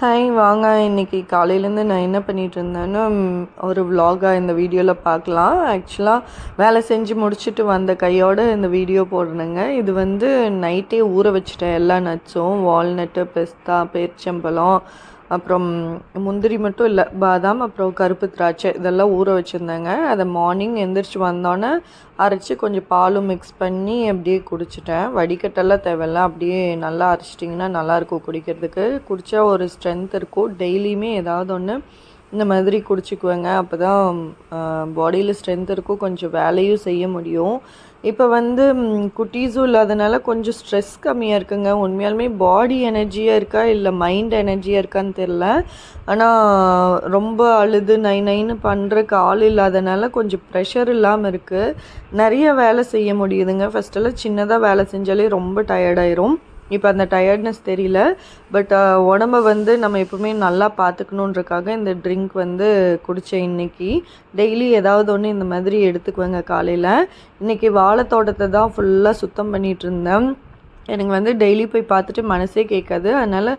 Hi வாங்க. இன்னைக்கு காலையிலேருந்து நான் என்ன பண்ணிகிட்டு இருந்தேன்னு ஒரு விலாகாக இந்த வீடியோவில் பார்க்கலாம். ஆக்சுவலாக வேலை செஞ்சு முடிச்சுட்டு வந்த கையோட இந்த வீடியோ போடணுங்க. இது வந்து நைட்டே ஊற வச்சுட்டேன் எல்லா நட்ஸும் வால்நட்டு பெஸ்தா பேரிச்சம்பழம் அப்புறம் முந்திரி மட்டும் இல்லை பாதாம் அப்புறம் கருப்பு திராட்சை இதெல்லாம் ஊற வச்சுருந்தேங்க. அதை மார்னிங் எந்திரிச்சு வந்தோன்னே அரைச்சி கொஞ்சம் பாலும் மிக்ஸ் பண்ணி அப்படியே குடிச்சிட்டேன். வடிகட்டெல்லாம் தேவையில்ல அப்படியே நல்லா அரைச்சிட்டிங்கன்னா நல்லாயிருக்கும் குடிக்கிறதுக்கு. குடித்தா ஒரு ஸ்ட்ரென்த் இருக்கும். டெய்லியுமே ஏதாவது ஒன்று இந்த மாதிரி குடிச்சிக்குவேங்க. அப்போ தான் பாடியில் ஸ்ட்ரென்த் இருக்கும். கொஞ்சம் வேலையும் செய்ய முடியும். இப்போ வந்து குட்டீஸும் இல்லாதனால கொஞ்சம் ஸ்ட்ரெஸ் கம்மியாக இருக்குங்க. உண்மையாலுமே பாடி எனர்ஜியாக இருக்கா இல்லை மைண்ட் எனர்ஜியாக இருக்கான்னு தெரில ஆனால் ரொம்ப அழுது நை நைன்னு பண்ணுறக்கு ஆள் இல்லாதனால கொஞ்சம் ப்ரெஷர் இல்லாமல் இருக்குது நிறைய வேலை செய்ய முடியுதுங்க. ஃபஸ்ட்டெல்லாம் சின்னதாக வேலை செஞ்சாலே ரொம்ப டயர்டாயிரும் இப்போ அந்த டயர்ட்னஸ் தெரியல பட் உடம்ப வந்து நம்ம எப்பவுமே நல்லா பார்த்துக்கணுன்றக்காக இந்த ட்ரிங்க் வந்து குடித்தேன் இன்னைக்கு. டெய்லி ஏதாவது ஒன்று இந்த மாதிரி எடுத்துக்குவேங்க காலையில். இன்றைக்கி வாழைத்தோட்டத்தை தான் ஃபுல்லாக சுத்தம் பண்ணிகிட்டு இருந்தேன். எனக்கு வந்து டெய்லி போய் பார்த்துட்டு மனசே கேட்காது. அதனால்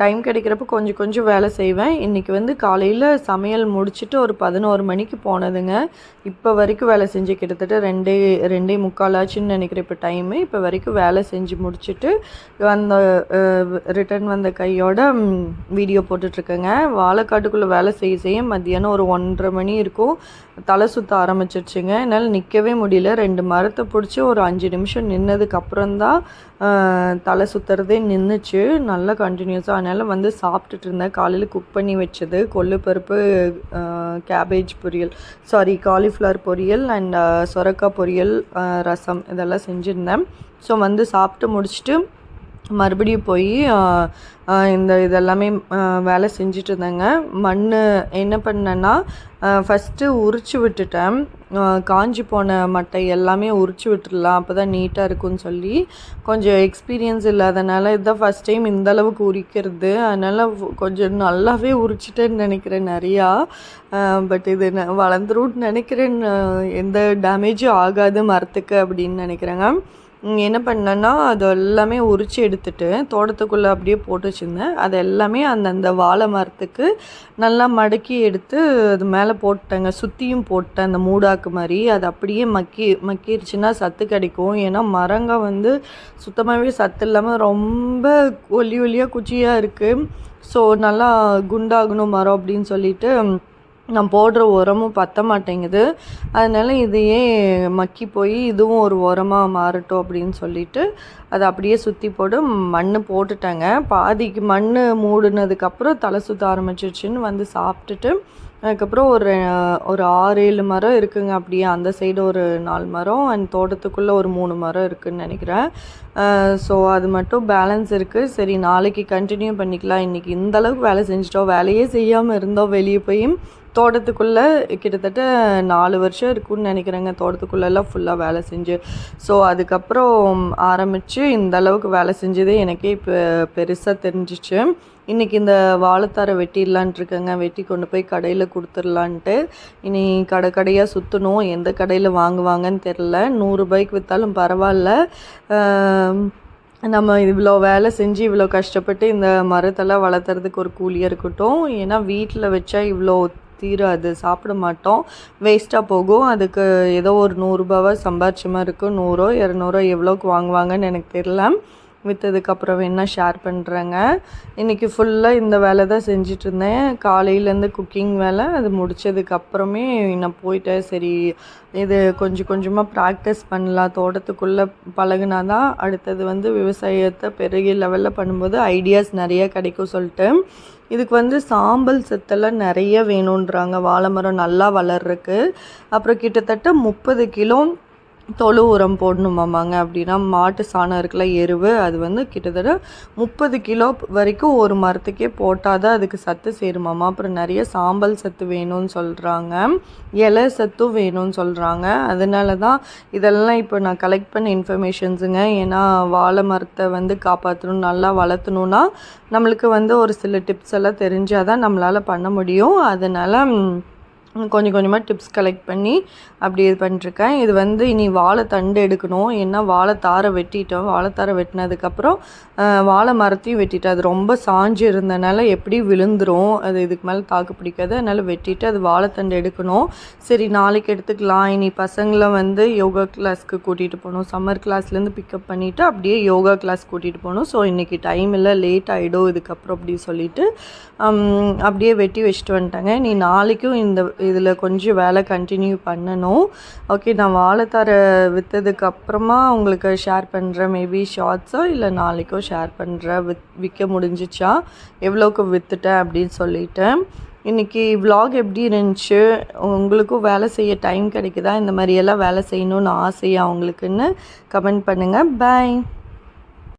டைம் கிடைக்கிறப்ப கொஞ்சம் கொஞ்சம் வேலை செய்வேன். இன்றைக்கி வந்து காலையில் சமையல் முடிச்சுட்டு ஒரு பதினோரு மணிக்கு போனதுங்க. இப்போ வரைக்கும் வேலை செஞ்சு கிட்டத்தட்ட ரெண்டே ரெண்டே முக்கால் ஆச்சுன்னு நினைக்கிறேன். இப்போ டைமு இப்போ வரைக்கும் வேலை செஞ்சு முடிச்சுட்டு அந்த ரிட்டர்ன் வந்த கையோட வீடியோ போட்டுட்ருக்கேங்க. வாழைக்காட்டுக்குள்ளே வேலை செய்ய செய்ய மத்தியானம் ஒரு ஒன்றரை மணி இருக்கும். தலை சுற்ற ஆரம்பிச்சிருச்சுங்க. என்னால் நிற்கவே முடியல. ரெண்டு மரத்தை பிடிச்சி ஒரு அஞ்சு நிமிஷம் நின்னதுக்கப்புறம் தான் தலை சுற்றுறதே நின்றுச்சு நல்லா கண்டினியூஸ் ஸோ அதனால் வந்து சாப்பிட்டுட்டு இருந்தேன். காலையில் குக் பண்ணி வச்சது கொள்ளுப்பருப்பு கேபேஜ் பொரியல். சாரி காலிஃப்ளவர் பொரியல் அண்ட் சொரக்காய் பொரியல் ரசம் இதெல்லாம் செஞ்சுருந்தேன். ஸோ வந்து சாப்பிட்டு முடிச்சுட்டு மறுபடியும் போய் இந்த இதெல்லாமே வேலை செஞ்சுட்டு இருந்தேங்க மண் என்ன பண்ணேன்னா ஃபஸ்ட்டு உரிச்சு விட்டுட்டேன். காஞ்சி போன மட்டை எல்லாமே உரிச்சு விட்டுடலாம் அப்போ தான் நீட்டாக இருக்கும்னு சொல்லி. கொஞ்சம் எக்ஸ்பீரியன்ஸ் இல்லாதனால இதுதான் ஃபஸ்ட் டைம் இந்த அளவுக்கு உரிக்கிறது. அதனால் கொஞ்சம் நல்லாவே உரிச்சிட்டேன்னு நினைக்கிறேன் நிறையா. பட் இது ந வளர்ந்துரும்னு நினைக்கிறேன். எந்த டேமேஜும் ஆகாது மரத்துக்கு அப்படின்னு நினைக்கிறேங்க. என்ன பண்ணேன்னா அது எல்லாமே உரிச்சு எடுத்துட்டு தோட்டத்துக்குள்ளே அப்படியே போட்டு வச்சுருந்தேன். அது எல்லாமே அந்தந்த வாழை மரத்துக்கு நல்லா மடக்கி எடுத்து அது மேலே போட்டேங்க. சுற்றியும் போட்டேன் அந்த மூடாக்கு மாதிரி. அது அப்படியே மக்கி மக்கிருச்சுன்னா சத்து கிடைக்கும். ஏன்னா மரங்க வந்து சுத்தமாகவே சத்து இல்லாமல் ரொம்ப ஒலி ஒலியாக குச்சியாக இருக்குது ஸோ நல்லா குண்டாகணும் மரம் அப்படின்னு சொல்லிட்டு நான் போடுற உரமும் பத்த மாட்டேங்குது. அதனால் இதையே மக்கி போய் இதுவும் ஒரு உரமாக மாறட்டும் அப்படின்னு சொல்லிட்டு அதை அப்படியே சுற்றி போட்டு மண் போட்டுட்டேங்க. பாதிக்கு மண் மூடினதுக்கப்புறம் தலை சுற்ற ஆரம்பிச்சிருச்சுன்னு வந்து சாப்பிட்டுட்டு அதுக்கப்புறம் ஒரு ஒரு ஆறு ஏழு மரம் இருக்குங்க அப்படியே. அந்த சைடு ஒரு நாலு மரம் அண்ட் தோட்டத்துக்குள்ளே ஒரு மூணு மரம் இருக்குதுன்னு நினைக்கிறேன். ஸோ அது மட்டும் பேலன்ஸ் இருக்குது சரி நாளைக்கு கண்டினியூ பண்ணிக்கலாம். இன்றைக்கி இந்தளவுக்கு வேலை செஞ்சிட்டோம். வேலையே செய்யாமல் இருந்தோம் வெளியே போய். தோட்டத்துக்குள்ளே கிட்டத்தட்ட நாலு வருஷம் இருக்கும்னு நினைக்கிறேங்க. தோட்டத்துக்குள்ளெல்லாம் ஃபுல்லாக வேலை செஞ்சு. ஸோ அதுக்கப்புறம் ஆரம்பித்து இந்த அளவுக்கு வேலை செஞ்சதே எனக்கே இப்போ பெருசாக தெரிஞ்சிச்சு. இன்றைக்கி இந்த வாழைத்தாரை வெட்டிடலான்ட்டு இருக்கேங்க. வெட்டி கொண்டு போய் கடையில் கொடுத்துடலான்ட்டு. இனி கடை கடையாக சுற்றணும் எந்த கடையில் வாங்குவாங்கன்னு தெரில நூறுபாய்க்கு விற்றாலும் பரவாயில்ல. நம்ம இவ்வளோ வேலை செஞ்சு இவ்வளோ கஷ்டப்பட்டு இந்த மரத்தெல்லாம் வளர்த்துறதுக்கு ஒரு கூலியாக இருக்கட்டும். ஏன்னா வீட்டில் வச்சா இவ்வளோ தீராது சாப்பிட மாட்டோம். வேஸ்ட்டாக போகும். அதுக்கு ஏதோ ஒரு நூறுரூபாவை சம்பாரிச்சமாக இருக்கும். நூறோ இரநூறோ எவ்வளோக்கு வாங்குவாங்கன்னு எனக்கு தெரில விற்றதுக்கப்புறம் வேணால் ஷேர் பண்ணுறேங்க இன்றைக்கி ஃபுல்லாக இந்த வேலை தான் செஞ்சிட்ருந்தேன் காலையிலேருந்து குக்கிங் வேலை அது முடிச்சதுக்கப்புறமே நான் போயிட்டேன் சரி இது கொஞ்சம் கொஞ்சமாக ப்ராக்டிஸ் பண்ணலாம். தோட்டத்துக்குள்ளே பழகுனா தான் அடுத்தது வந்து விவசாயத்தை பெரிய லெவலில் பண்ணும்போது ஐடியாஸ் நிறைய கிடைக்கும் சொல்லிட்டு. இதுக்கு வந்து சாம்பல் சத்தெல்லாம் நிறைய வேணுன்றாங்க வாழை மரம் நல்லா வளர்றதுக்கு. அப்புறம் கிட்டத்தட்ட முப்பது கிலோ தொழு உரம் போடணுமாமாங்க. அப்படின்னா மாட்டு சாணம் இருக்குல்ல எருவு. அது வந்து கிட்டத்தட்ட முப்பது கிலோ வரைக்கும் ஒரு மரத்துக்கே போட்டால் தான் அதுக்கு சத்து சேருமாமா. அப்புறம் நிறைய சாம்பல் சத்து வேணும்னு சொல்கிறாங்க இலை சத்தும் வேணும்னு சொல்கிறாங்க அதனால தான் இதெல்லாம் இப்போ நான் கலெக்ட் பண்ண இன்ஃபர்மேஷன்ஸுங்க ஏன்னா வாழை மரத்தை வந்து காப்பாற்றணும் நல்லா வளர்த்தணுன்னா நம்மளுக்கு வந்து ஒரு சில டிப்ஸ் எல்லாம் தெரிஞ்சால் தான் நம்மளால் பண்ண முடியும். அதனால் கொஞ்சம் கொஞ்சமாக டிப்ஸ் கலெக்ட் பண்ணி அப்படி இது பண்ணிட்டுருக்கேன். இது வந்து இனி வாழை தண்டு எடுக்கணும். ஏன்னா வாழைத்தாரை வெட்டிட்டோம். வாழைத்தாரை வெட்டினதுக்கப்புறம் வாழை மரத்தையும் வெட்டிட்டேன். அது ரொம்ப சாஞ்சு இருந்தனால எப்படி விழுந்துரும்? அது இதுக்கு மேலே தாக்கு பிடிக்காது. அதனால் வெட்டிட்டு அது வாழைத்தண்டு எடுக்கணும். சரி நாளைக்கு எடுத்துக்கலாம். இனி பசங்களை வந்து யோகா கிளாஸ்க்கு கூட்டிகிட்டு போகணும். சம்மர் கிளாஸ்லேருந்து பிக்கப் பண்ணிவிட்டு அப்படியே யோகா கிளாஸ் கூட்டிகிட்டு போகணும். ஸோ இன்றைக்கி டைம் இல்லை. லேட் ஆகிடும் இதுக்கப்புறம் அப்படி சொல்லிவிட்டு அப்படியே வெட்டி வச்சுட்டு வந்துட்டாங்க. நீ நாளைக்கும் இந்த இதில் கொஞ்சம் வேலை கண்டினியூ பண்ணணும். ஓகே நான் வாழைத்தாரை விற்றதுக்கு அப்புறமா உங்களுக்கு ஷேர் பண்ணுறேன் மேபி ஷார்ட்ஸோ இல்லை நாளைக்கோ ஷேர் பண்ணுறேன் வித் விற்க முடிஞ்சிச்சா? எவ்வளோக்கு விற்றுட்டேன் அப்படின்னு சொல்லிட்டேன். இன்றைக்கி விலாக் எப்படி இருந்துச்சு? உங்களுக்கும் வேலை செய்ய டைம் கிடைக்குதா? இந்த மாதிரியெல்லாம் வேலை செய்யணும்னு ஆசையாக உங்களுக்குன்னு கமெண்ட் பண்ணுங்கள் பாய்